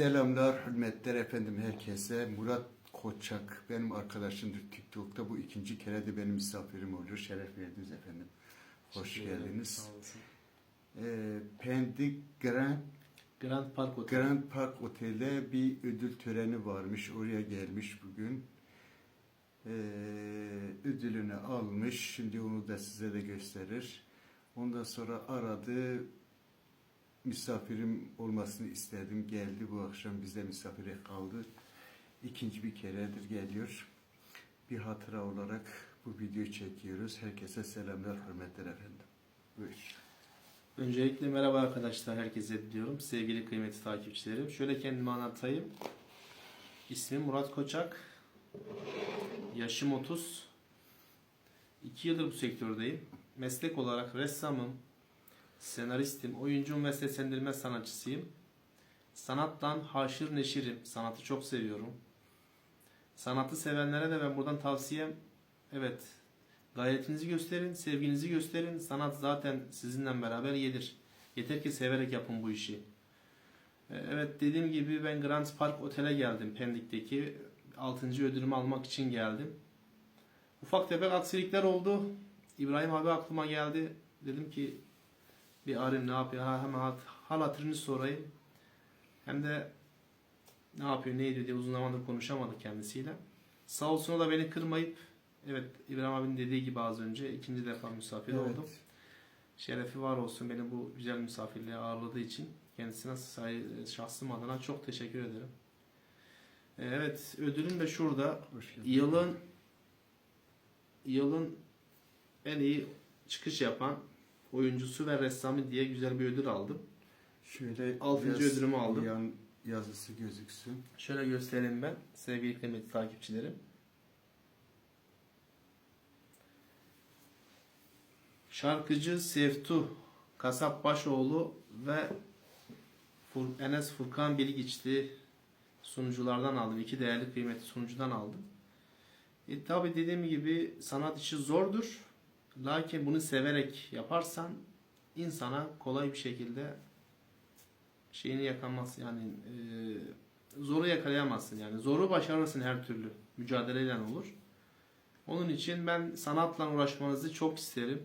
Selamlar, hürmetler efendim herkese. Murat Koçak benim arkadaşımdır TikTok'ta. Bu ikinci kere de benim misafirim oluyor. Şeref verdiniz efendim. Hoş Teşekkür geldiniz. Ee, Pendik Grand, Grand Park Otel. Grand Park Otel'de bir ödül töreni varmış. Oraya gelmiş bugün. Ee, ödülünü almış. Şimdi onu da size de gösterir. Ondan sonra aradı. Misafirim olmasını istedim. Geldi bu akşam bize misafire kaldı. İkinci bir keredir geliyor. Bir hatıra olarak bu videoyu çekiyoruz. Herkese selamlar, hürmetler efendim. Buyur. Öncelikle merhaba arkadaşlar herkese diyorum. Sevgili kıymetli takipçilerim. Şöyle kendimi anlatayım. İsmim Murat Koçak. Yaşım 30. 2 yıldır bu sektördeyim. Meslek olarak ressamım, senaristim, oyuncum ve seslendirme sanatçısıyım. Sanattan haşır neşirim. Sanatı çok seviyorum. Sanatı sevenlere de ben buradan tavsiyem evet gayretinizi gösterin, sevginizi gösterin. Sanat zaten sizinle beraber gelir. Yeter ki severek yapın bu işi. Ee, Evet dediğim gibi ben Grand Park Otel'e geldim Pendik'teki 6. ödülümü almak için geldim. Ufak tefek aksilikler oldu. İbrahim abi aklıma geldi. Dedim ki bir arayayım ne yapıyor ha, hemen hat- hal hatırını sorayım. Hem de ne yapıyor ne ediyor diye uzun zamandır konuşamadık kendisiyle. Sağ olsun o da beni kırmayıp evet İbrahim abinin dediği gibi az önce ikinci defa misafir oldum. Şerefi var olsun beni bu güzel misafirliğe ağırladığı için kendisine say- şahsım adına çok teşekkür ederim. Ee, Evet ödülüm de şurada. Yılın yılın en iyi çıkış yapan oyuncusu ve ressamı diye güzel bir ödül aldım. Şöyle Altıncı biraz ödülümü aldım. Yan yazısı gözüksün. Şöyle göstereyim ben sevgili kıymetli takipçilerim. Şarkıcı Seftu Kasap Başoğlu ve Fur- Enes Furkan Bilgiçli sunuculardan aldım. İki değerli kıymetli sunucudan aldım. E, tabi dediğim gibi sanat işi zordur. Lakin bunu severek yaparsan insana kolay bir şekilde şeyini yakamazsın yani e, zoru yakalayamazsın yani zoru başarırsın her türlü mücadeleyle olur. Onun için ben sanatla uğraşmanızı çok isterim.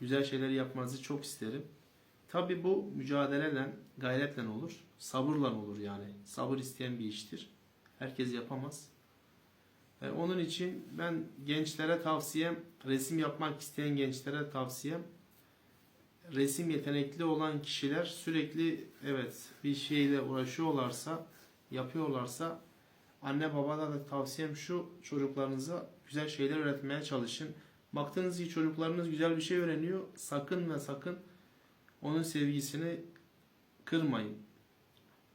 Güzel şeyleri yapmanızı çok isterim. Tabi bu mücadeleyle, gayretle olur. Sabırla olur yani. Sabır isteyen bir iştir. Herkes yapamaz. E, onun için ben gençlere tavsiyem, resim yapmak isteyen gençlere tavsiyem resim yetenekli olan kişiler sürekli evet bir şeyle uğraşıyorlarsa, yapıyorlarsa anne babada da tavsiyem şu çocuklarınıza güzel şeyler öğretmeye çalışın. Baktığınız ki çocuklarınız güzel bir şey öğreniyor. Sakın ve sakın onun sevgisini kırmayın.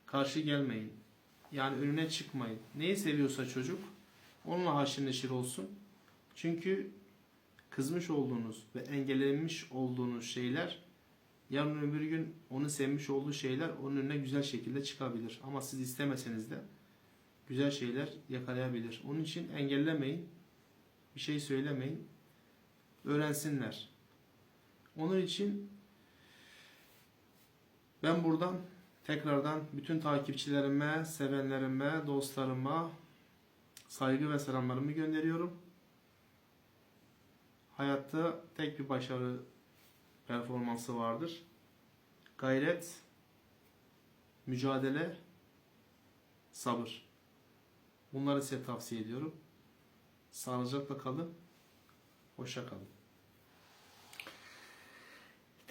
Karşı gelmeyin. Yani önüne çıkmayın. Neyi seviyorsa çocuk onunla haşir neşir olsun. Çünkü kızmış olduğunuz ve engellenmiş olduğunuz şeyler yarın öbür gün onu sevmiş olduğu şeyler onun önüne güzel şekilde çıkabilir. Ama siz istemeseniz de güzel şeyler yakalayabilir. Onun için engellemeyin. Bir şey söylemeyin. Öğrensinler. Onun için ben buradan tekrardan bütün takipçilerime, sevenlerime, dostlarıma saygı ve selamlarımı gönderiyorum. Hayatta tek bir başarı performansı vardır. Gayret, mücadele, sabır. Bunları size tavsiye ediyorum. Sağlıcakla kalın. Hoşça kalın.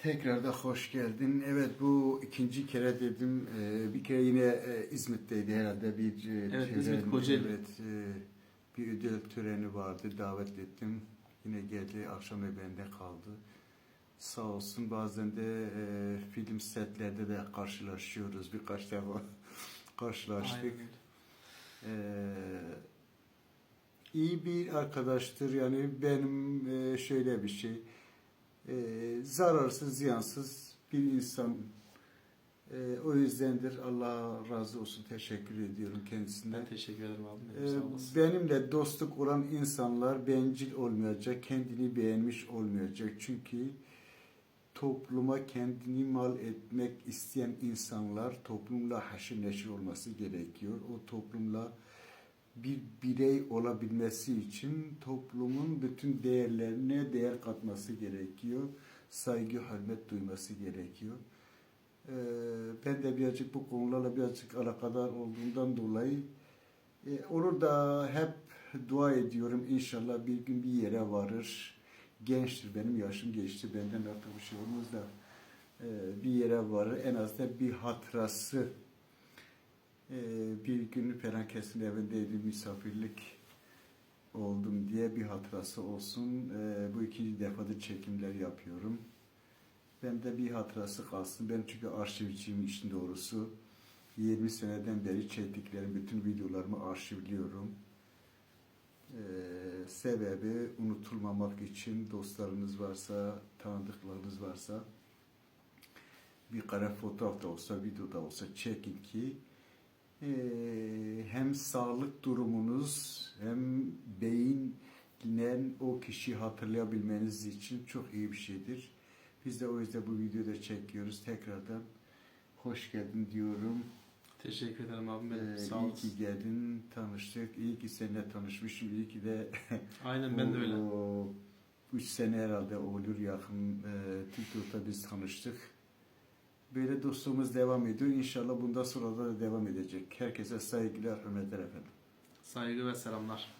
Tekrar da hoş geldin. Evet bu ikinci kere dedim. Ee, bir kere yine e, İzmit'teydi herhalde bir e, Evet, tören, İzmit, Kocaeli. Evet, e, bir ödül töreni vardı. Davet ettim. Yine geldi. Akşam evinde kaldı. Sağ olsun bazen de e, film setlerde de karşılaşıyoruz. Birkaç defa karşılaştık. Aynen öyle. Ee, iyi bir arkadaştır yani benim e, şöyle bir şey e, zararsız ziyansız bir insan E, o yüzdendir Allah razı olsun teşekkür ediyorum kendisinden. Ben teşekkür ederim abi. Olasın. benimle dostluk olan insanlar bencil olmayacak, kendini beğenmiş olmayacak. Çünkü topluma kendini mal etmek isteyen insanlar toplumla haşır neşir olması gerekiyor. O toplumla bir birey olabilmesi için toplumun bütün değerlerine değer katması gerekiyor. Saygı, hürmet duyması gerekiyor. Ee, ben de birazcık bu konularla birazcık alakadar olduğumdan dolayı e, olur da hep dua ediyorum inşallah bir gün bir yere varır. Gençtir benim yaşım geçti benden artık bir şey olmaz da e, bir yere varır en azından bir hatırası e, bir gün Ferenkes'in evindeydim misafirlik oldum diye bir hatırası olsun. E, bu ikinci defadır çekimler yapıyorum. Ben de bir hatırası kalsın. Ben çünkü arşivciyim işin doğrusu. 20 seneden beri çektiklerim bütün videolarımı arşivliyorum. Ee, sebebi unutulmamak için dostlarınız varsa, tanıdıklarınız varsa bir kare fotoğraf da olsa, video da olsa çekin ki ee, hem sağlık durumunuz hem beyinle o kişiyi hatırlayabilmeniz için çok iyi bir şeydir. Biz de o yüzden bu videoda çekiyoruz. Tekrardan hoş geldin diyorum. Teşekkür ederim abim benim. Ee, Sağ iyi olasın. ki geldin, tanıştık. İyi ki seninle tanışmışım. İyi ki de Aynen ben de öyle. o üç sene herhalde olur yakın e, TikTok'ta biz tanıştık. Böyle dostluğumuz devam ediyor. İnşallah bundan sonra da devam edecek. Herkese saygılar, hürmetler efendim. Saygı ve selamlar.